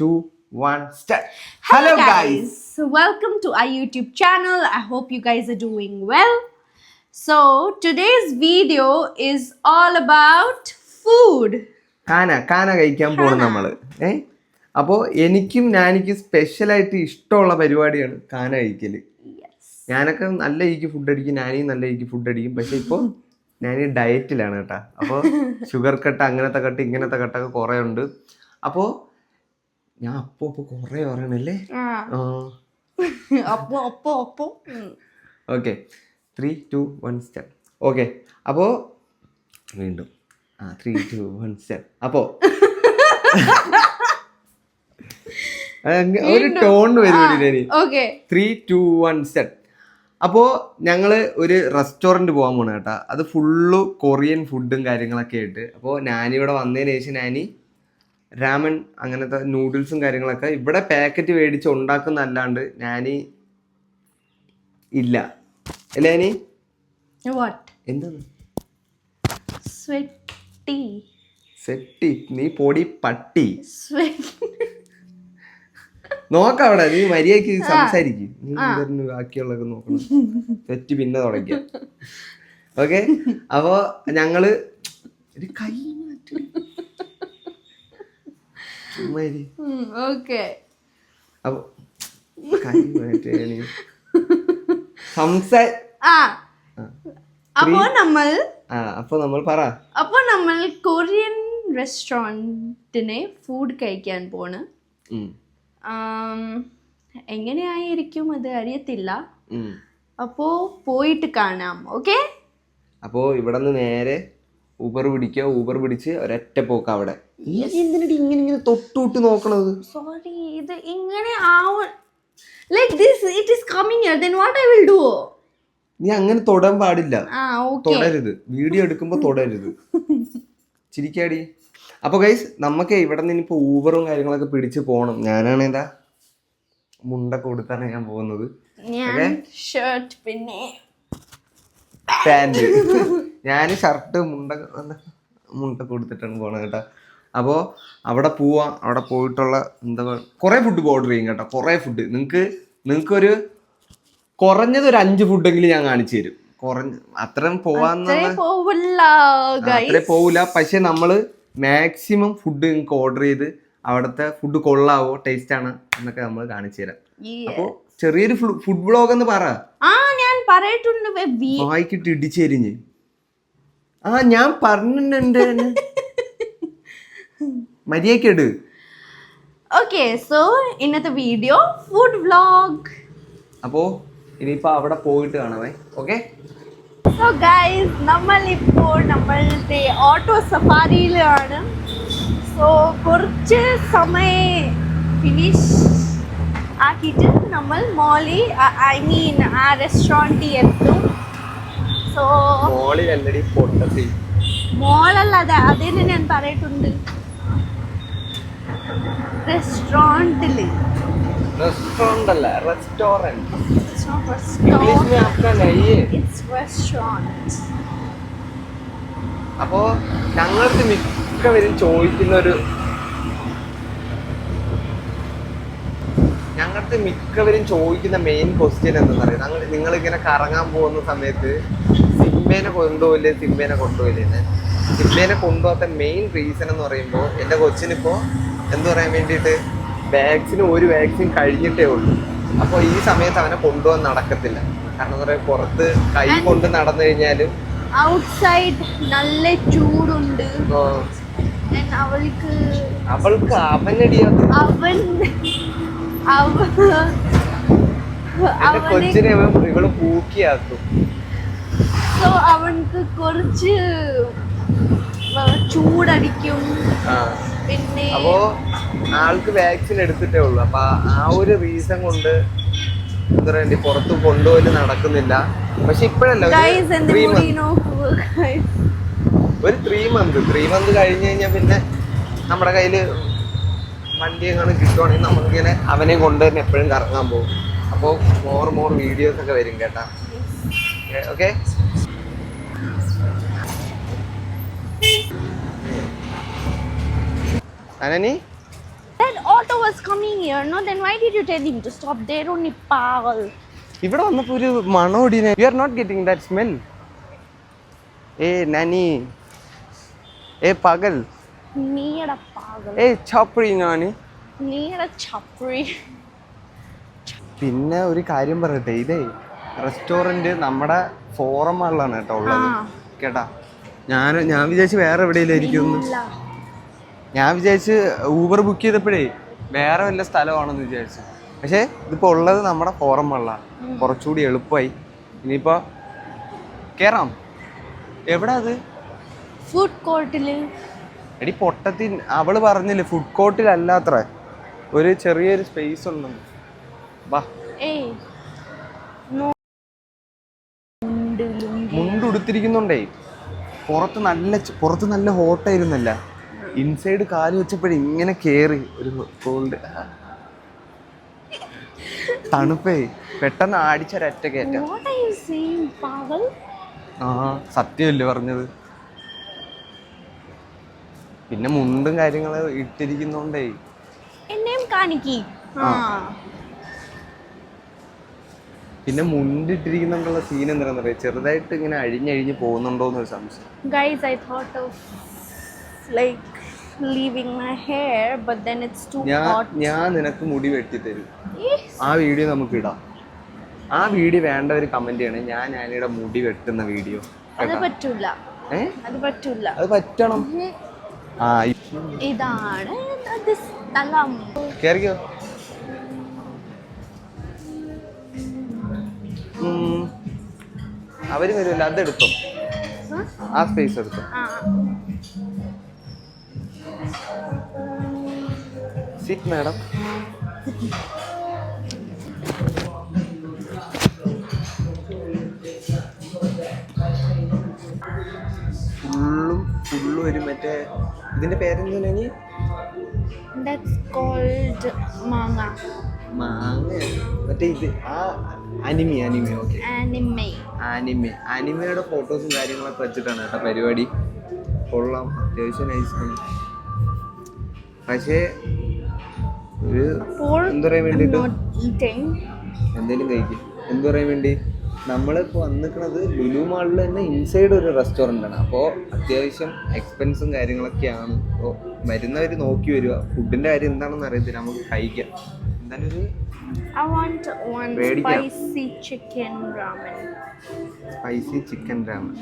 To Hello, Hello guys. guys. Welcome to our YouTube channel. I hope you guys are doing well. So, today's video is all about food. കാന കാന കഴിക്കാൻ പോകണം നമ്മൾ ഏ അപ്പോ എനിക്കും ഞാനിക്ക് സ്പെഷ്യലായിട്ട് ഇഷ്ടമുള്ള പരിപാടിയാണ് കാന കഴിക്കൽ Yes. ഞാനൊക്കെ നല്ല രീതിക്ക് ഫുഡ് അടിക്കും ഞാനീ നല്ല രീതിക്ക് ഫുഡ് അടിക്കും പക്ഷെ ഇപ്പൊ ഞാൻ ഡയറ്റിലാണ് കേട്ടാ അപ്പോൾ ഷുഗർ കട്ട് അങ്ങനത്തെ കട്ട് ഇങ്ങനത്തെ കട്ടൊക്കെ കുറേ ഉണ്ട് അപ്പോൾ ഞാൻ അപ്പൊ അപ്പൊ കൊറേ പറയണല്ലേ? അപ്പൊ അപ്പൊ അപ്പോ അപ്പോ. അപ്പോ. Okay three two one step okay അപ്പോ വീണ്ടും. ആ ത്രീ ടു വൺ സ്റ്റെപ്പ് അപ്പോ. ഒരു tone Okay. Three two one step അപ്പോൾ ഞങ്ങൾ ഒരു റെസ്റ്റോറന്റ് പോകാൻ പോണ കേട്ടാ. അത് ഫുള്ള് കൊറിയൻ ഫുഡും കാര്യങ്ങളൊക്കെ ആയിട്ട്. അപ്പോൾ ഇവിടെ വന്നതിന് ശേഷം ഞാനി രാമൻ അങ്ങനത്തെ നൂഡിൽസും കാര്യങ്ങളൊക്കെ ഇവിടെ പാക്കറ്റ് മേടിച്ച് ഉണ്ടാക്കുന്നല്ലാണ്ട് ഞാനീ ഇല്ല. അല്ലേ ഞാനീ What? എന്താണ്? Sweaty. സെട്ടി നീ പൊടി പട്ടി. നോക്കവിടെ നോക്കാം അവിടെ നീ മര്യാദയ്ക്ക് സംസാരിക്കും. നീ ബാക്കിയുള്ളതൊക്കെ നോക്കണം. തെറ്റ് പിന്നെ തുടങ്ങിയ. ഓക്കെ അപ്പോ ഞങ്ങൾ ഒരു കൈ മാറ്റി. അപ്പൊ നമ്മൾ അപ്പൊ നമ്മൾ പറ. അപ്പൊ നമ്മൾ കൊറിയൻ റെസ്റ്റോറന്റിനെ ഫുഡ് കഴിക്കാൻ പോണ്. എങ്ങനെയായിരിക്കും അത് അറിയത്തില്ല. അപ്പോ പോയിട്ട് കാണാം ഓക്കെ? അപ്പോ ഇവിടെ നിന്ന് നേരെ ഊബർ പിടിക്കുക. ഊബർ പിടിച്ച് ഒരൊറ്റ പോക്ക് അവിടെ. നീ എന്തിനടി ഇങ്ങനെ ഇങ്ങനെ തൊട്ടുവിട്ട് നോക്കണത്? സോറി ഇത് ഇങ്ങനെ ആവ like this it is coming here then what I will do നീ അങ്ങനെ തൊടാൻ പാടില്ല. ആ ഓക്കേ തൊടരുത്. വീഡിയോ എടുക്കുമ്പോൾ തൊടരുത്. ചിരിക്കാടി. അപ്പൊ ഗൈസ് നമുക്ക് ഇവിടെ നിന്ന് ഇനിയിപ്പോ ഊബറും കാര്യങ്ങളൊക്കെ പിടിച്ച് പോണം. ഞാനാണ് എന്താ? മുണ്ട കൊടുത്താണ് ഞാൻ പോകുന്നത്. ഞാൻ ഷർട്ട് പിന്നെ പാന്റ് ഞാൻ ഷർട്ട് മുണ്ട മുണ്ട മുണ്ടൊക്കെ കൊടുത്തിട്ടാണ് പോണത് കേട്ടോ. അപ്പോൾ അവിടെ പോവാം അവിടെ പോയിട്ടുള്ള എന്താ കുറേ ഫുഡ് ഓർഡർ ചെയ്യും കേട്ടോ കുറേ ഫുഡ് നിങ്ങൾക്ക് നിങ്ങൾക്കൊരു കുറഞ്ഞത് ഒരു അഞ്ച് ഫുഡെങ്കിലും ഞാൻ കാണിച്ചു തരും. കുറഞ്ഞ അത്രയും പോവാന്നുള്ള പോവില്ല അത്രേ പോവില്ല. പക്ഷെ നമ്മൾ മാക്സിമം ഫുഡ് നിങ്ങൾക്ക് ഓർഡർ ചെയ്ത് അവിടുത്തെ ഫുഡ് കൊള്ളാവോ ടേസ്റ്റ് ആണ് എന്നൊക്കെ നമ്മൾ കാണിച്ചു തരാം. അപ്പോ ചെറിയൊരു ഫുഡ് ബ്ലോഗ് എന്ന് പറ. ഞാൻ പറയിട്ടുണ്ട് വായിക്കിട്ട് ഇടിച്ചേരിഞ്ഞ് ആ ഞാൻ പറഞ്ഞിട്ടുണ്ട്. മര്യാദക്കെട് ഓക്കെ സോ ഇന്നത്തെ വീഡിയോ ഫുഡ് വ്ലോഗ് അപ്പോ ഇനിയിപ്പോ അവിടെ പോയിട്ട് കാണാമേ ഓക്കെ സോ ഗൈസ് നമ്മൾ ഇപ്പോൾ നമ്മളുടെ ഓട്ടോ സഫാരിയിലാണ്. സോ കുറച്ച് സമയം ഫിനിഷ് ആക്കിയിട്ട് നമ്മൾ മോളി ഐ മീൻ ആ റെസ്റ്റോറന്റിൽ എത്തും. സോ മോളിൽ അല്ലടി പൊട്ടത്തി. മോളല്ല അതെ അതിന് ഞാൻ പറയിട്ടുണ്ട്. റെസ്റ്റോറൻറ്റിൽ റെസ്റ്റോറന്റ് അല്ല റെസ്റ്റോറന്റ് ഇംഗ്ലീഷ് റെസ്റ്റോറൻറ്റ് में आपका नहीं है ഇറ്റ്സ് റെസ്റ്റോറൻറ്റ് അപ്പോ ഞങ്ങൾക്ക് മിക്കവരും ചോദിക്കുന്ന ഒരു ഞങ്ങൾക്ക് മിക്കവരും ചോദിക്കുന്ന മെയിൻ ക്വസ്റ്റ്യൻ എന്താണെന്ന് അറിയാം ഞങ്ങൾ നിങ്ങൾ ഇങ്ങനെ കറങ്ങാൻ പോകുന്ന സമയത്ത് സിംബേനെ കൊണ്ടുപോയില്ലേ സിംബേനെ കൊണ്ടുപോയില്ലേ സിംബേനെ കൊണ്ടുപോകാത്ത മെയിൻ റീസൺ എന്ന് പറയുമ്പോൾ എൻ്റെ കൊച്ചിനിപ്പോൾ എന്ത് പറയാൻ വേണ്ടിയിട്ട് വാക്സിന് ഒരു വാക്സിൻ കഴിഞ്ഞിട്ടേ ഉള്ളൂ. അപ്പോൾ ഈ സമയത്ത് അവനെ കൊണ്ടുപോകാൻ നടക്കത്തില്ല. കാരണം എന്താ പറയുക പുറത്ത് കൈ കൊണ്ട് നടന്നു കഴിഞ്ഞാൽ ഔട്ട്സൈഡ് നല്ല ചൂടുണ്ട്. അവൾക്ക് അവൾക്ക് അവനടിയത് അവൻ കൊച്ചിനെ അവൻ ഇവൾ പൂക്കിയാക്കും സോ അവൻക്ക് കുറച്ച് ചൂടടിക്കും. അപ്പോ ആൾക്ക് വാക്സിൻ എടുത്തിട്ടേ ഉള്ളൂ. അപ്പൊ ആ ഒരു റീസൺ കൊണ്ട് എന്താ പറയുക പുറത്ത് കൊണ്ടുപോയി നടക്കുന്നില്ല. പക്ഷെ ഇപ്പോഴല്ല. ഒരു ത്രീ മന്ത് ത്രീ മന്ത് കഴിഞ്ഞു കഴിഞ്ഞാൽ പിന്നെ നമ്മുടെ കയ്യിൽ വണ്ടി എങ്ങനെ കിട്ടുവാണെങ്കിൽ നമുക്കിങ്ങനെ അവനെ കൊണ്ട് തന്നെ എപ്പോഴും കറങ്ങാൻ പോകും. അപ്പോൾ മോർ മോർ വീഡിയോസ് ഒക്കെ വരും കേട്ടാ. ഓക്കെ അനനി? That auto was coming here, no? Then why did you tell him to stop? There only, pagal? ഇവിടെ വന്നപ്പോ ഒരു മണോടിനെ you are not getting that smell ഏ നാനി. ഏ പകൽ. നീയട പകൽ. ഏ ചപ്രി നാനി നീയട ചപ്രി. പിന്നെ ഒരു കാര്യം പറയട്ടെ ഇതേ റെസ്റ്റോറന്റ് നമ്മുടെ ഫോറം മാളിലാണ് കേട്ടോ ഉള്ളത്. കേട്ടാ? ഞാൻ ഞാൻ വിചാരിച്ചു വേറെ എവിടെയില്ലായിരിക്കും ഇല്ല. ഞാൻ വിചാരിച്ച് ഊബർ ബുക്ക് ചെയ്തപ്പോഴേ വേറെ വല്ല സ്ഥലമാണെന്ന് വിചാരിച്ചു. പക്ഷേ ഇതിപ്പോ ഉള്ളത് നമ്മുടെ ഫോറം മാളിലാണ് കുറച്ചുകൂടി എളുപ്പമായി. ഇനിയിപ്പോ കേറാം. എവിടാ അത്? ഫുഡ് കോർട്ടിൽ എടി പൊട്ടത്തി അവൾ പറഞ്ഞില്ലേ ഫുഡ് കോർട്ടിലല്ലാത്ര ഒരു ചെറിയൊരു സ്പേസ് ഉണ്ടെന്ന് വാ. ഏയ്. നോ മുണ്ട് ഉടുത്തിരിക്കുന്നുണ്ടേ. പുറത്ത് നല്ല പുറത്ത് നല്ല ഹോട്ടായിരുന്നല്ല ഇൻസൈഡ് കാൽ വെച്ചപ്പോഴേ ഇങ്ങനെ കേറി ഒരു കോൾഡ് തണുപ്പേ പെട്ടെന്ന് അടിച്ചൊരറ്റ കയറ്റ. ആ സത്യമല്ലേ പറഞ്ഞത്? പിന്നെ മുണ്ടും കാര്യങ്ങളും ഇട്ടിരിക്കുന്നോണ്ടേ. എന്നെയും കാണിക്കി. പിന്നെ മുണ്ടിട്ടിരിക്കുന്നുണ്ടുള്ള സീൻ എന്താണെന്ന് പറയാ ചെറുതായിട്ട് ഇങ്ങനെ അഴിഞ്ഞഴിഞ്ഞ് പോകുന്നുണ്ടോ എന്നൊരു സംശയം. Guys I thought of like leaving my hair but then it's too ഞാൻ hot. ഞാൻ നിനക്ക് മുടി വെട്ടി തരും ആ വീഡിയോ നമുക്ക് ഇടാം ആ വീഡിയോ വേണ്ടവർ കമന്റ് ചെയ്യണേ. ഞാൻ ഞാനിവിടെ മുടി വെട്ടുന്ന വീഡിയോ അത് പറ്റൂല. ഏ? അത് പറ്റൂല. അത് പറ്റണം. ആ ഇ- ഇതാണ് അത് സ്ഥലം കേറിക്കോ. ഉം. അവർ വരുമല്ലോ. അതെടുത്തോ? ആ? സ്പേസ് എടുത്തോ. ആ. സിറ്റ് മാഡം ഫുള്ളും ഫുള്ളും ഒരു മറ്റേ ഇതിന്റെ പേരെന്താണ് manga മാങ്ങ. മറ്റേ ഇത് ആ anime anime okay anime. Anime ആനിമയുടെ ഫോട്ടോസും കാര്യങ്ങളൊക്കെ വെച്ചിട്ടാണ് കേട്ടോ പരിപാടി. കൊള്ളാം അത്യാവശ്യം നൈസാണ് പക്ഷേ ഒരു എന്താ പറയാൻ വേണ്ടിട്ട്? എന്തേലും കഴിക്കും. എന്ത് പറയാൻ വേണ്ടി? നമ്മളിപ്പോൾ വന്നിക്കണത് ലുലു മാളിൽ തന്നെ ഇൻസൈഡ് ഒരു റെസ്റ്റോറന്റ് ആണ്. അപ്പോൾ അത്യാവശ്യം എക്സ്പെൻസും കാര്യങ്ങളൊക്കെയാണ്. അപ്പോൾ വരുന്നവർ നോക്കി വരിക. ഫുഡിന്റെ കാര്യം എന്താണെന്ന് അറിയത്തില്ല. നമുക്ക് കഴിക്കാം. എന്തായാലും ഒരു സ്പൈസി ചിക്കൻ രാമൻ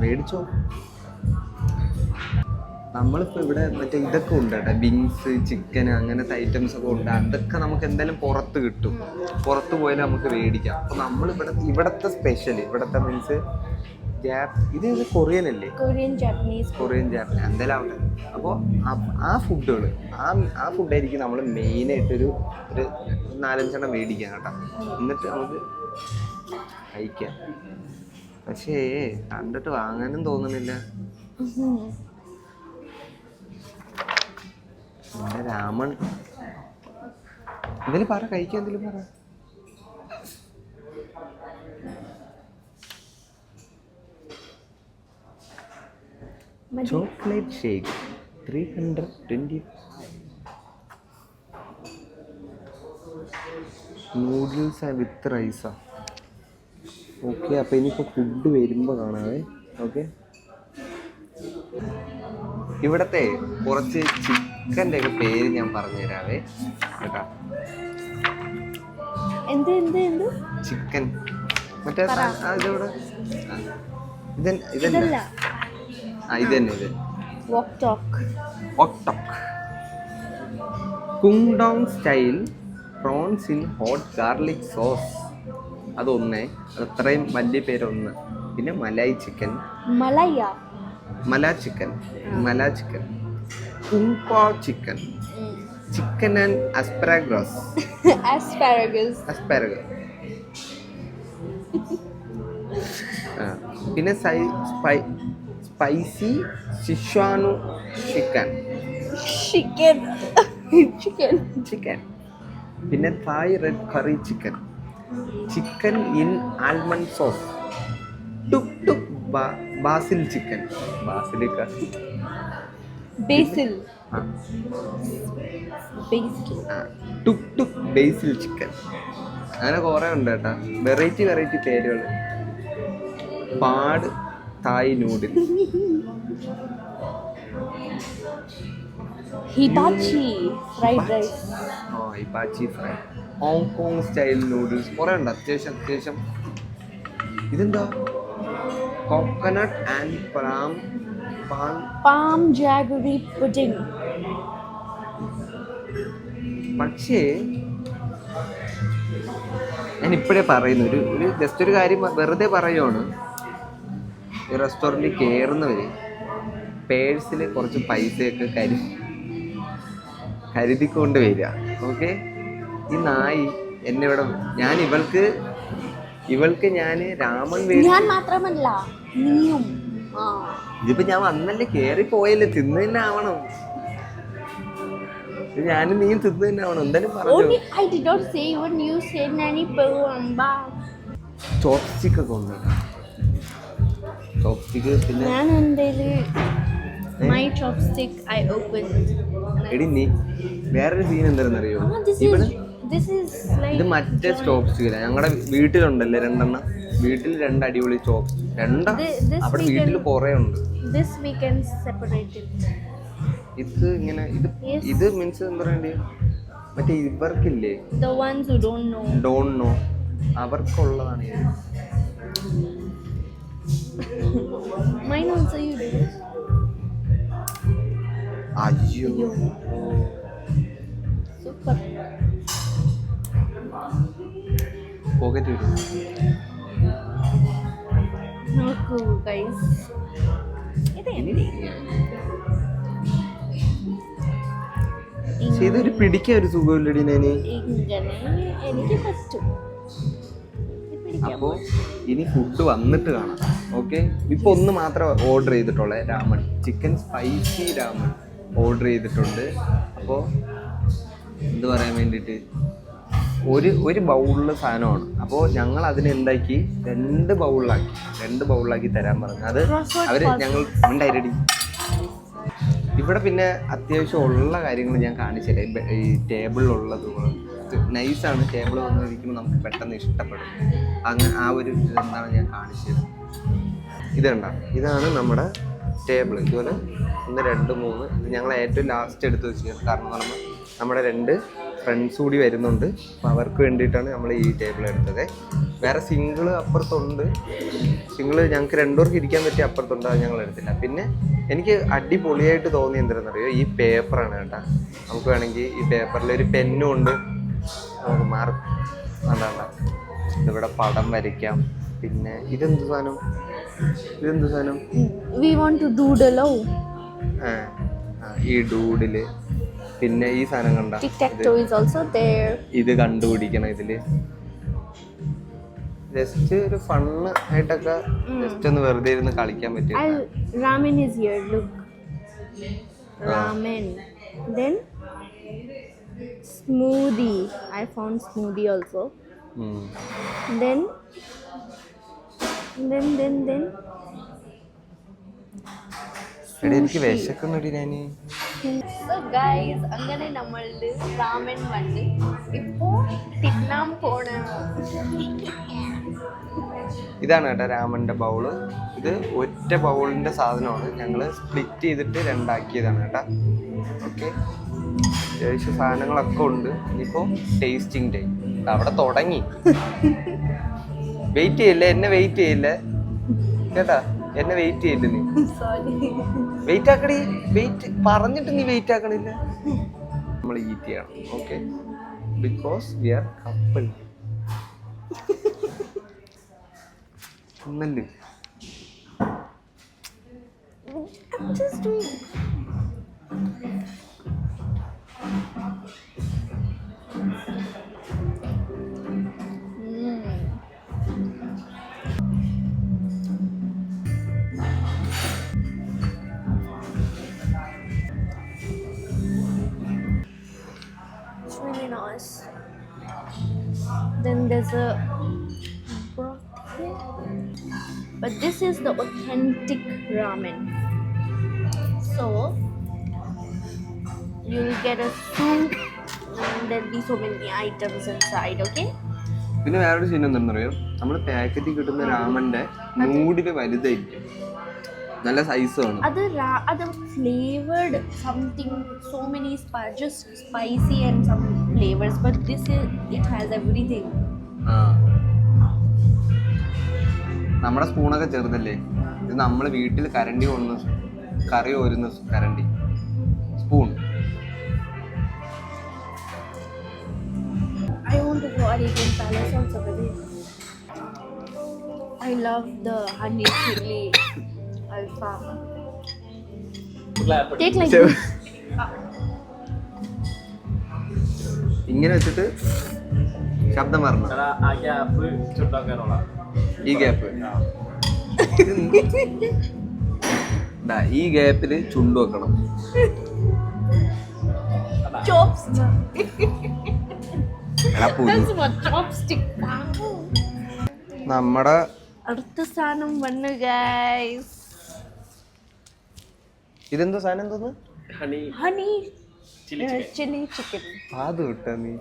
മേടിച്ചോ നമ്മളിപ്പോൾ ഇവിടെ മറ്റേ ഇതൊക്കെ ഉണ്ട് കേട്ടോ. ബീൻസ് ചിക്കൻ അങ്ങനത്തെ ഐറ്റംസ് ഒക്കെ ഉണ്ട്. അതൊക്കെ നമുക്ക് എന്തായാലും പുറത്ത് കിട്ടും. പുറത്ത് പോയാലും നമുക്ക് മേടിക്കാം. അപ്പോൾ നമ്മൾ ഇവിടെ ഇവിടുത്തെ സ്പെഷ്യൽ ഇവിടുത്തെ മീൻസ് ഇത് കൊറിയൻ അല്ലേ? കൊറിയൻ ജാപ്പനീസ് കൊറിയൻ ജാപ്പനീസ് എന്തായാലും ആവട്ടെ അപ്പോൾ ആ ഫുഡുകൾ ആ ആ ഫുഡായിരിക്കും നമ്മൾ മെയിനായിട്ടൊരു ഒരു നാലഞ്ചെണ്ണം മേടിക്കാം കേട്ടോ. എന്നിട്ട് നമുക്ക് കഴിക്കാം. പക്ഷേ കണ്ടിട്ട് വാങ്ങാനും തോന്നുന്നില്ല എന്റെ രാമൻ. എന്തെങ്കിലും പറ കഴിക്കാൻ എന്തെങ്കിലും പറ. Chocolate shake three hundred twenty noodles with റൈസാ okay അപ്പോൾ ഇനിയിപ്പോൾ ഫുഡ് വരുമ്പോൾ കാണാവേ. ഓക്കെ ഇവിടത്തെ കുറച്ച് ചിക്കന്റെ ഒക്കെ പേര് ഞാൻ പറഞ്ഞു തരാവേ കേട്ടാ? എന്ത് എന്ത് എന്ത്? ചിക്കൻ. മറ്റേ ഇതോടെ ഇത് ഇതല്ല. ആ ഇത് തന്നെ ഇത് കുങ് down style prawns in hot garlic sauce. അതൊന്ന് അത് അത്രയും വലിയ പേരൊന്ന്. പിന്നെ malai chicken. Malaya mala chicken. Mala chicken. കുങ്ക്വാ chicken chicken and asparagus asparagus. Asparagus ആ പിന്നെ spicy schezwan chicken. chicken chicken chicken. പിന്നെ Thai red curry chicken. Chicken in almond sauce. Tuk tuk basil chicken. Basilica. ആ, tuk tuk basil chicken അങ്ങനെ കുറേ ഉണ്ട് കേട്ടാ. Variety variety പേരുകൾ. Pad Thai noodle fried rice ആ fry Hong Kong style noodles കുറേ ഉണ്ട്. അത്യാവശ്യം അത്യാവശ്യം. ഇതെന്താ? Coconut and pram palm jaggery pudding. പക്ഷേ ഞാൻ ഇപ്പോഴേ പറയുന്നു. ഒരു ഒരു ജസ്റ്റ് ഒരു കാര്യം വെറുതെ പറയുവാണ്. ഈ റെസ്റ്റോറന്റിൽ കയറുന്നവര് പേഴ്സിൽ കുറച്ച് പൈസയൊക്കെ കരു കരുതിക്കൊണ്ട് വരിക. ഓക്കെ ഈ നായി എന്നെ ഇവിടെ ഞാൻ ഇവൾക്ക് ഇവൾക്ക് ഞാൻ രാമൻ വേണ്ടി ഞാൻ മാത്രമല്ല നീയും. ഇതിപ്പോ ഞാൻ വന്നല്ലേ കേറി പോയല്ലേ തിന്നു തന്നെ ആവണം. ഞാനും നീയും തിന്നു തന്നെ ആവണം. എന്തായാലും പറഞ്ഞു. ചോപ്സ്റ്റിക് ഒക്കെ ഉണ്ട് ചോപ്സ്റ്റിക് പിന്നെ ഞാൻ മൈ ചോപ്സ്റ്റിക് ഐ ഓപ്പൺ എടി നീ വേറൊരു സീൻ ഇവിടെ ഈസ് ദിസ് ഇത് മറ്റേ ചോപ്സ്റ്റിക്കില്ല ഞങ്ങളുടെ വീട്ടിലുണ്ടല്ലേ രണ്ടെണ്ണം. വീട്ടിൽ രണ്ട് അടിപൊളി ചോപ്സ് രണ്ടാ അവിടെ വീട്ടിൽ കുറേ ഉണ്ട്. ഇത് ഇങ്ങനെ ഇത് ഇത് മീൻസ് എന്താ പറയണ്ടേ? മറ്റേ ഇവർക്കില്ലേ? ഡോണ്ട് നോ അവർക്കുള്ളതാണ് ഇത്. അയ്യോ. സൂപ്പർ പോക്കറ്റ് വരും നോക്കൂ ഗൈസ് ഇത് ഇതൊരു പിടിക്കാൻ ഒരു സുഖമില്ലടി ഞാൻ എനിക്ക് പറ്റും. അപ്പോ ഇനി ഫുഡ് വന്നിട്ട് കാണാം. ഓക്കെ ഇപ്പൊ ഒന്ന് മാത്രം order ചെയ്തിട്ടുള്ളേ ramen. Chicken spicy ramen order ചെയ്തിട്ടുണ്ട്. അപ്പോൾ എന്ത് പറയാൻ വേണ്ടിയിട്ട്? ഒരു ഒരു ബൗളിൽ സാധനമാണ്. അപ്പോൾ ഞങ്ങൾ അതിനെ എന്താക്കി? രണ്ട് ബൗളിലാക്കി. രണ്ട് ബൗളിലാക്കി തരാൻ പറഞ്ഞു. അത് അവർ ഞങ്ങൾ ഉണ്ടായിരടി. ഇവിടെ പിന്നെ അത്യാവശ്യം ഉള്ള കാര്യങ്ങൾ ഞാൻ കാണിച്ചില്ല ഈ ടേബിളിലുള്ളത് നൈസാണ്. ടേബിൾ വന്നിരിക്കുമ്പോൾ നമുക്ക് പെട്ടെന്ന് ഇഷ്ടപ്പെടും. അങ്ങനെ ആ ഒരു ഇതെന്താണ് ഞാൻ കാണിച്ചത് ഇതുണ്ട ഇതാണ് നമ്മുടെ ടേബിൾ ഇതുപോലെ ഒന്ന് രണ്ട് മൂന്ന്. ഞങ്ങൾ ഏറ്റവും ലാസ്റ്റ് എടുത്ത് വെച്ചത് കാരണം എന്ന് പറയുമ്പോൾ നമ്മുടെ രണ്ട് ഫ്രണ്ട്സ് കൂടി വരുന്നുണ്ട്. അപ്പോൾ അവർക്ക് വേണ്ടിയിട്ടാണ് നമ്മൾ ഈ ടേബിൾ എടുത്തത്. വേറെ സിംഗിൾ അപ്പുറത്തുണ്ട്. സിംഗിൾ ഞങ്ങൾക്ക് രണ്ടുപേർക്ക് ഇരിക്കാൻ പറ്റിയ അപ്പുറത്തുണ്ട് അത് ഞങ്ങൾ എടുത്തില്ല. പിന്നെ എനിക്ക് അടിപൊളിയായിട്ട് തോന്നി എന്തിനാണെന്നറിയോ ഈ പേപ്പറാണ് കേട്ടോ. നമുക്ക് വേണമെങ്കിൽ ഈ പേപ്പറിൽ ഒരു പെന്നും ഉണ്ട്. നമുക്ക് മാർക്ക് വേണ്ട ഇതിവിടെ പടം വരയ്ക്കാം. പിന്നെ ഇതെന്ത് സാധനം? ഇതെന്ത് സാധനം? വി വാണ്ട് ടു ഡൂഡലോ ഈ ഡൂഡിൽ പിന്നെ ഈ സാധനം കണ്ട ഇത് കണ്ടുപിടിക്കണം ഇതിൽ ജസ്റ്റ് ഒരു ഫണ്ണ് ആയിട്ടൊക്കെ ജസ്റ്റ് ഒന്ന് വെറുതെ ഇരുന്ന് കളിക്കാൻ പറ്റും ramen is here. Look, ramen. Then smoothie. I found smoothie also. Then, then, then, then. എടി എനിക്ക് വിശക്കുന്നുണ്ട് ഞാൻ So guys, അങ്ങനെ നമ്മളുടെ ramen വണ്ടി ഇപ്പോ തിന്നാൻ പോണ ഇതാണ് കേട്ടോ രാമന്റെ ബൗൾ. ഇത് ഒറ്റ ബൗളിന്റെ സാധനമാണ്. ഞങ്ങൾ സ്പ്ലിറ്റ് ചെയ്തിട്ട് രണ്ടാക്കിയതാണ് കേട്ടോ. ഓക്കെ അത്യാവശ്യം സാധനങ്ങളൊക്കെ ഉണ്ട്. ഇനിയിപ്പോ ടേസ്റ്റിംഗ് ഡേ അവിടെ തുടങ്ങി. വെയിറ്റ് ചെയ്യില്ലേ? എന്നെ വെയിറ്റ് ചെയ്യില്ലേ? കേട്ടാ? എന്നെ വെയിറ്റ് ചെയ്യില്ല നീ? വെയിറ്റ് ആക്കടി. വെയിറ്റ് പറഞ്ഞിട്ട് നീ വെയിറ്റ് ആക്കണില്ല. നമ്മൾ ഈറ്റ് ചെയ്യണം. Okay because we are couple ഒന്നല്ലേ I'm just doing. There's a broth here. But this is the authentic ramen. So you'll get a soup and there'll be so many items inside, okay? പിന്നെ വേറൊരു scene എന്താണെന്നറിയോ നമ്മൾ പാക്കറ്റിൽ കിട്ടുന്ന രാമന്റെ noodle വലുതായിരിക്കും നല്ല സൈസ് ആണ് അത് അത് flavoured something so many many and some spicy and some flavors, but this is നമ്മുടെ സ്പൂണൊക്കെ ചെറുതല്ലേ? ഇത് നമ്മൾ വീട്ടിൽ കരണ്ടി ഓടുന്ന കറി ഓരുന്ന കരണ്ടി. സ്പൂൺ. ഇങ്ങനെ വെച്ചിട്ട് ശബ്ദം പറഞ്ഞു ഈ ഗ്യാപ്പ്. ഈ ഗ്യാപ്പിൽ ചുണ്ടു വെക്കണം. നമ്മടെ അടുത്ത സാധനം വന്നു ഗൈസ് ഇതെന്തോ സാധനം എന്തോന്ന്? Honey. Honey. Chilli chilli chicken. അത് വിട്ടാ നീ.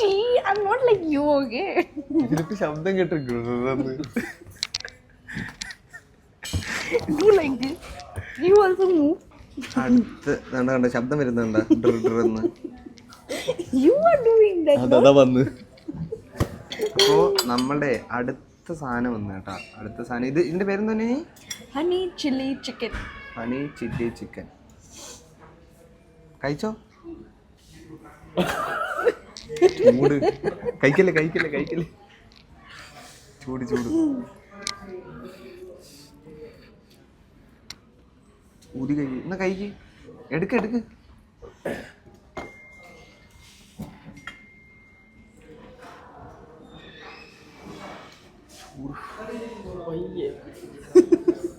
She I am not like you okay ഇതിലിപ്പോ ശബ്ദം കേട്ടിരിക്കുന്നു do like this you also move അടുത്ത് കണ്ട. കണ്ട ശബ്ദം വരുന്നുണ്ട ഡ്ര ഡ്രെന്ന് യു ആർ ഡൂയിങ് ദാറ്റ് അതതാ വന്ന്. അപ്പോ നമ്മളുടെ അടുത്ത സാധനം വന്നു കേട്ടാ. അടുത്ത സാധനം. ഇത് ഇതിന്റെ പേരെന്താ honey chilli chicken honey chilli chicken കഴിച്ചോ? ചൂട്. കഴിക്കല്ലേ കഴിക്കല്ലേ കഴിക്കല്ലേ? ചൂട് ചൂട്. ഊതി കഴി എന്നാ കഴിക്ക്. എടുക്ക് എടുക്ക്.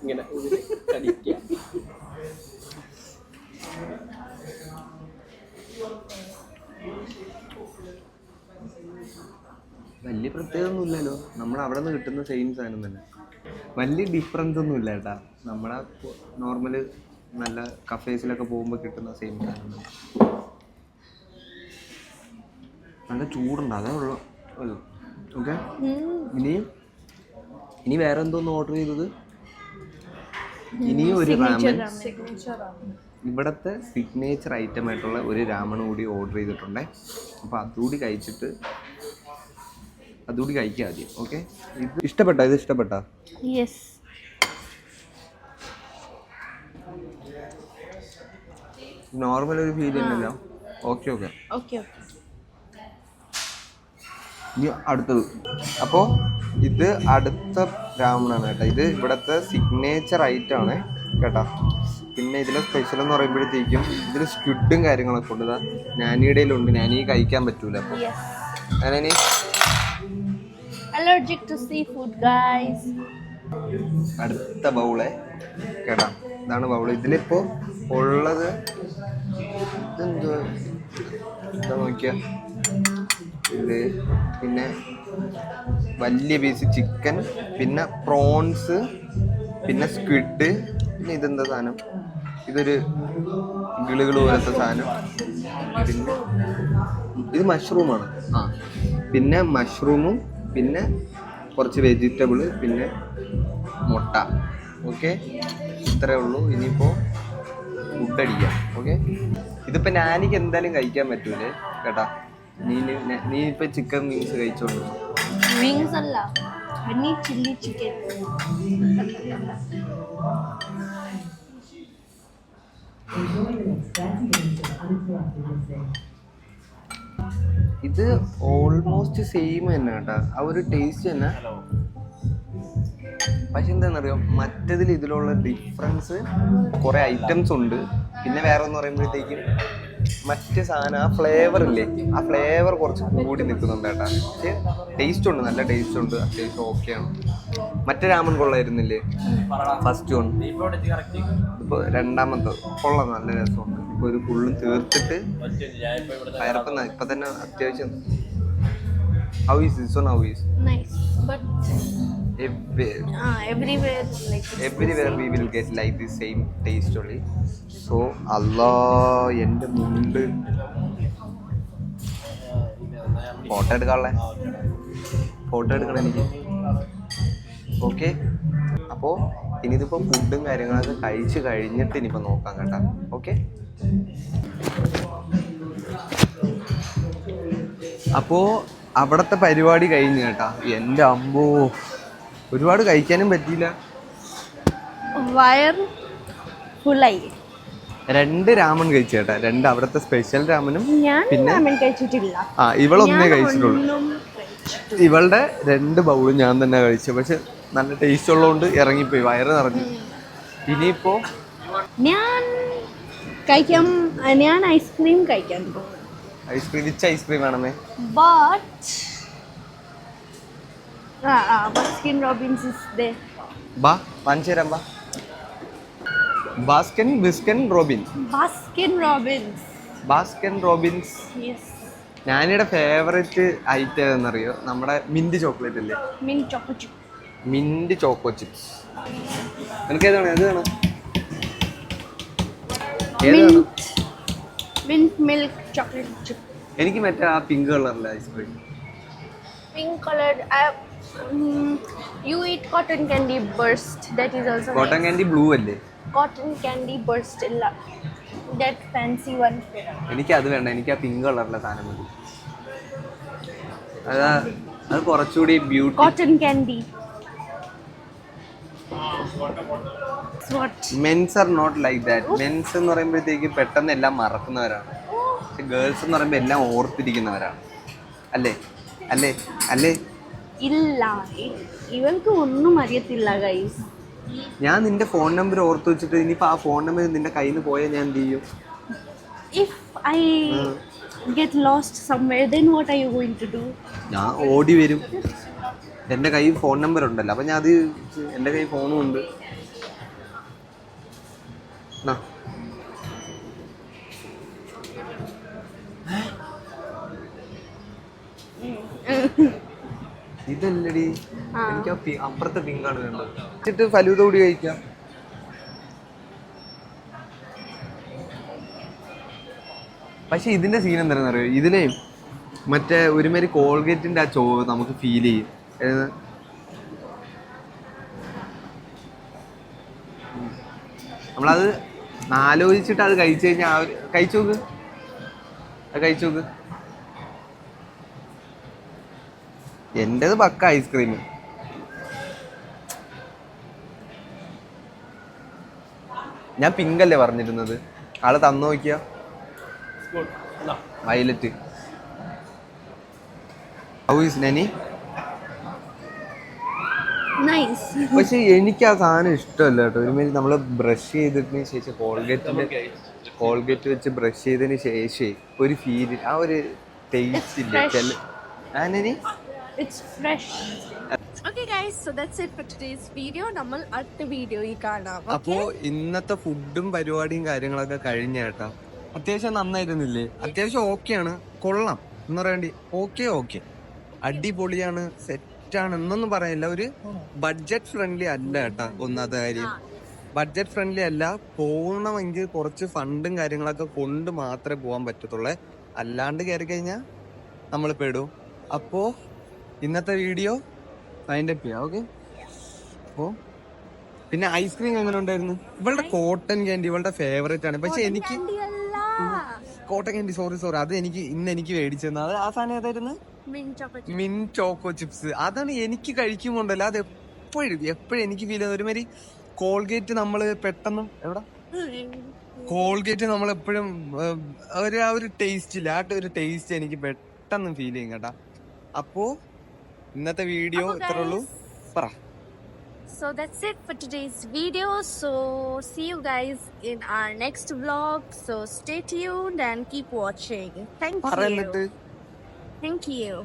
ഇങ്ങനെ കടിക്കുക വലിയ ഇല്ലല്ലോ നമ്മൾ അവിടെ നിന്ന് കിട്ടുന്ന സെയിം സാധനം തന്നെ. വലിയ ഡിഫറൻസ് ഒന്നും ഇല്ല കേട്ടാ. നമ്മളെ നോർമൽ നല്ല കഫേസിലൊക്കെ പോകുമ്പോൾ കിട്ടുന്ന സെയിം സാധനം തന്നെ. നല്ല ചൂടുണ്ട് അതേ ഉള്ളു. ഓക്കെ ഇനി ഇനി വേറെ എന്തോന്ന് ഓർഡർ ചെയ്തത്? ഇനിയും ഒരു റാമൻ ഇവിടുത്തെ സിഗ്നേച്ചർ ഐറ്റം ആയിട്ടുള്ള ഒരു രാമൺ കൂടി ഓർഡർ ചെയ്തിട്ടുണ്ടേ. അപ്പോൾ അതുകൂടി കഴിച്ചിട്ട് അതുകൂടി കഴിക്കുക ആദ്യം ഓക്കെ? ഇത് ഇഷ്ടപ്പെട്ട? ഇത് ഇഷ്ടപ്പെട്ട? യെസ് നോർമൽ ഒരു ഫീൽ ഉണ്ടല്ലോ ഓക്കെ ഓക്കെ ഇനി അടുത്തത്. അപ്പോൾ ഇത് അടുത്ത ബ്രാഹ്മണാണ് കേട്ടോ. ഇത് ഇവിടുത്തെ സിഗ്നേച്ചർ ഐറ്റം ആണ് കേട്ടോ. പിന്നെ ഇതിലെ സ്പെഷ്യൽ എന്ന് പറയുമ്പോഴത്തേക്കും ഇതിൽ സ്ക്വിഡും കാര്യങ്ങളൊക്കെ ഉണ്ട്. നാനിയുടെ ഉണ്ട് നാനി കഴിക്കാൻ പറ്റൂല അപ്പോൾ yes Nani allergic to seafood guys. അടുത്ത ബൗളെ കേടാ. ഇതാണ് ബൗൾ ഇതിലിപ്പോ ഉള്ളത് ഇതെന്തോ? ഇതാ നോക്കിയ. ഇത് പിന്നെ വലിയ പീസ് ചിക്കൻ പിന്നെ പ്രോൺസ് പിന്നെ സ്ക്വിഡ് പിന്നെ ഇതെന്താ സാധനം? ഇതൊരു ഗിളുകൾ പോലത്തെ സാധനം. പിന്നെ ഇത് മഷ്റൂമാണ് ആ. പിന്നെ മഷ്റൂമും പിന്നെ കുറച്ച് വെജിറ്റബിൾ പിന്നെ മുട്ട. ഓക്കെ? ഇത്രേ ഉള്ളൂ. ഇനിയിപ്പോൾ ഫുഡ് അടിക്കാം. ഓക്കെ? ഇതിപ്പോൾ നാനിക്ക് എന്തായാലും കഴിക്കാൻ പറ്റൂലേ? കേട്ടാ? നീ നീ ഇപ്പം ചിക്കൻ മീൻസ് കഴിച്ചോണ്ട്? അല്ല. Honey chili chicken. ഇത് ഓൾമോസ്റ്റ് സെയിം തന്നെ കേട്ടോ. ആ ഒരു ടേസ്റ്റ് തന്നെ. പക്ഷെ എന്താണെന്നറിയോ? മറ്റതിൽ ഇതിലുള്ള ഡിഫറൻസ് കുറേ ഐറ്റംസ് ഉണ്ട്. പിന്നെ വേറെ എന്ന് പറയുമ്പോഴത്തേക്കും മറ്റ് സാധനം ആ ഫ്ലേവർ ഇല്ലേ? ആ ഫ്ലേവർ കുറച്ച് കൂടി നിൽക്കുന്നുണ്ട് കേട്ടാ. പക്ഷേ ടേസ്റ്റ് ഉണ്ട് നല്ല ടേസ്റ്റ് ഉണ്ട്. അത്യാവശ്യം ആണ്. മറ്റേ രാമൻ കൊള്ളായിരുന്നില്ലേ? ഫസ്റ്റ് വൺ ഇപ്പോൾ രണ്ടാമത്തെ. കൊള്ളാം നല്ല രസമുണ്ട്. ഇപ്പോൾ ഒരു ഫുള്ളും തീർത്തിട്ട് വയറപ്പം ഇപ്പം തന്നെ അത്യാവശ്യം how is this one how is we will get like the same taste only so അല്ലാ എന്റെ മുണ്ട്. ഫോട്ടോ എടുക്കാനുള്ളേ? ഫോട്ടോ എടുക്കണം എനിക്ക്. ഓക്കെ അപ്പോൾ ഇനിയിതിപ്പോൾ ഫുഡും കാര്യങ്ങളൊക്കെ കഴിച്ച് കഴിഞ്ഞിട്ട് ഇനിയിപ്പോൾ നോക്കാം കേട്ടോ. ഓക്കെ അപ്പോൾ അവിടുത്തെ പരിപാടി കഴിഞ്ഞ് കേട്ടാ. എന്റെ അമ്പോ ഒരുപാട് കഴിക്കാനും പറ്റിയില്ല. വയർ ഫുള്ളായി രണ്ട് രാമൻ കഴിച്ചു കേട്ടാ. രണ്ട് അവിടുത്തെ സ്പെഷ്യൽ രാമനും പിന്നെ ആ ഇവളൊന്നേ കഴിച്ചിട്ടുള്ളൂ. ഇവളുടെ രണ്ട് ബൗളും ഞാൻ തന്നെ കഴിച്ചു. പക്ഷെ നല്ല ടേസ്റ്റ് ഉള്ളതുകൊണ്ട് ഇറങ്ങിപ്പോയി. വയറ് നിറഞ്ഞു. ഇനിയിപ്പോ ഞാൻ കഴിക്കാം. ഞാൻ ഐസ്ക്രീം കഴിക്കാൻ പോകും. Ice cream which ice cream വേണമേ but ആ ആ ബസ്കിൻ റോബിൻസ് ഇസ് ദേ ബാ വാങ്ങിച്ചു ബാ. Baskin Baskin Robin Baskin Robbins Baskin Robbins yes നാനിയുടെ favourite item ഏതെന്നറിയോ? നമ്മുടെ മിന്റ് ചോക്ലേറ്റ് അല്ലേ മിൻ ചോക്കോ മിന്റ് ചോക്കോ ചിപ്സ് നിനക്ക് ഏതാണ്? ഏത് ഏത് വേണം? മിന്റ് മിൽക്ക് ചോക്ലേറ്റ് ചിപ്പ് എനിക്ക് മറ്റേ ആ പിങ്ക് കളറിലെ ice cream pink colored uh, mm, you eat cotton candy burst that is also cotton. Candy blue അല്ലേ cotton candy burst illa that fancy one എനിക്ക് അത് വേണ്ട എനിക്ക് ആ പിങ്ക് കളറിലെ സാധനം മതി അതാ അത് കുറച്ചുകൂടി beauty cotton candy That's what men's are not like that men's എന്ന് പറയുമ്പോഴത്തേക്ക് പെട്ടെന്ന് എല്ലാം മറക്കുന്നവരാണ്. പക്ഷെ ഗേൾസ് എന്ന് പറയുമ്പോൾ എല്ലാം ഓർത്തിരിക്കുന്നവരാണ്. അല്ലേ? അല്ലേ? അല്ലേ? ഇല്ല. ഇ- ഇവൾക്ക് ഒന്നും അറിയത്തില്ല ഗൈസ് ഞാൻ നിന്റെ ഫോൺ നമ്പർ ഓർത്ത് വെച്ചിട്ട് ഇനിയിപ്പോൾ ആ ഫോൺ നമ്പർ നിന്റെ കയ്യിൽ നിന്ന് പോയാൽ ഞാൻ എന്ത് ചെയ്യും? If I get lost somewhere then what are you going to do ഞാൻ ഓടി വരും. എന്റെ കയ്യിൽ ഫോൺ നമ്പർ ഉണ്ടല്ലോ. അപ്പം ഞാൻ അത് എന്റെ കയ്യിൽ ഫോണും ഉണ്ട്. ഇതല്ലടി. എനിക്ക് അപ്പുറത്തെ പിങ്കാണ് വേണ്ടത്. ഫലൂത കൂടി കഴിക്കാം. പക്ഷെ ഇതിന്റെ സീൻ എന്താണെന്ന് അറിയോ ഇതിനെ മറ്റേ ഒരുമാതിരി കോൾഗേറ്റിന്റെ ആ ചോവ് നമുക്ക് ഫീൽ ചെയ്യും. നമ്മളത് ആലോചിച്ചിട്ട് അത് കഴിച്ചു കഴിഞ്ഞാൽ കഴിച്ചു നോക്ക്. അത് കഴിച്ചു നോക്ക്. എന്റേത് പക്ക ഐസ്ക്രീം ഞാൻ പിങ്ക് അല്ലേ പറഞ്ഞിരുന്നത്? ആൾ തന്നു നോക്കിയ? വയലറ്റ് ഹൗ ഈസ് നനി പക്ഷെ എനിക്ക് ആ സാധനം ഇഷ്ടമല്ല കേട്ടോ. ഒരുമാതിരി നമ്മൾ ബ്രഷ് ചെയ്തതിന് ശേഷം കോൾഗേറ്റിന്റെ കോൾഗേറ്റ് വെച്ച് ബ്രഷ് ചെയ്തതിന് ശേഷം ഒരു ഫീൽ ആ ഒരു ടേസ്റ്റ് ഇല്ല. ചില ആ Nani it's fresh okay guys so that's it for today's video നമ്മൾ അടുത്ത വീഡിയോയിൽ കാണാം. അപ്പോ ഇന്നത്തെ ഫുഡും പരിപാടിയും കാര്യങ്ങളൊക്കെ കഴിഞ്ഞ കേട്ടാ. അത്യാവശ്യം നന്നായിരുന്നില്ലേ? അത്യാവശ്യം ഓക്കെയാണ് കൊള്ളാം. എന്ന് പറയണ്ടി ഓക്കെ ഓക്കെ അടിപൊളിയാണ് സെറ്റാണ് എന്നൊന്നും പറയില്ല. ഒരു ബഡ്ജറ്റ് ഫ്രണ്ട്ലി അല്ല കേട്ടാ ഒന്നാമത്തെ കാര്യം. ബഡ്ജറ്റ് ഫ്രണ്ട്ലി അല്ല. പോകണമെങ്കിൽ കുറച്ച് ഫണ്ടും കാര്യങ്ങളൊക്കെ കൊണ്ട് മാത്രമേ പോകാൻ പറ്റത്തുള്ളേ. അല്ലാണ്ട് കയറി കഴിഞ്ഞാൽ നമ്മൾ പെടും അപ്പോ ഇന്നത്തെ വീഡിയോ അതിന്റെ ചെയ്യാം ഓക്കെ ഓ പിന്നെ ഐസ്ക്രീം എങ്ങനെ ഉണ്ടായിരുന്നു? ഇവളുടെ കോട്ടൺ ക്യാൻഡി ഇവളുടെ ഫേവറേറ്റ് ആണ്. പക്ഷെ എനിക്ക് കോട്ടൺ ക്യാൻഡി സോറി സോറി അത് എനിക്ക് ഇന്ന് എനിക്ക് മേടിച്ചത് അത് ആ സാധനം ഏതായിരുന്നു? മിൻ ചോക്കോ ചിപ്സ് അതാണ് എനിക്ക് കഴിക്കുമ്പോണ്ടല്ലോ അത് എപ്പോഴും എപ്പോഴും എനിക്ക് ഫീൽ ചെയ്യുന്നത്. ഒരുമാതിരി കോൾഗേറ്റ് നമ്മൾ പെട്ടെന്ന് എവിടെ? കോൾഗേറ്റ് നമ്മൾ എപ്പോഴും ഒരു ആ ഒരു ടേസ്റ്റ് ഇല്ല. ആ ഒരു ടേസ്റ്റ് എനിക്ക് പെട്ടെന്ന് ഫീൽ ചെയ്യും കേട്ടാ. അപ്പോ ഇന്നത്തെ വീഡിയോ ഇത്രേ ഉള്ളൂ പറ So that's it for today's video. So see you guys in our next vlog. So stay tuned and keep watching. Thank പറ എന്നിട്ട് you. Thank you.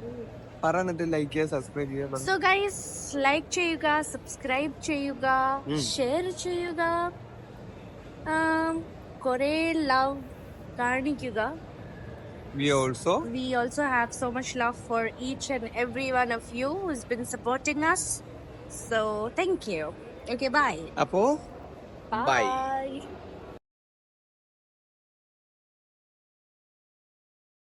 പറ എന്നിട്ട് ലൈക്ക് ചെയ്യുക സബ്സ്ക്രൈബ് ചെയ്യുക So guys, like ചെയ്യുക, subscribe ചെയ്യുക, share ചെയ്യുക, um, കുറേ love കാണിക്കുക. we also? We also have so much love for each and every one of you who's been supporting us. So thank you. Okay bye. Apple bye, bye.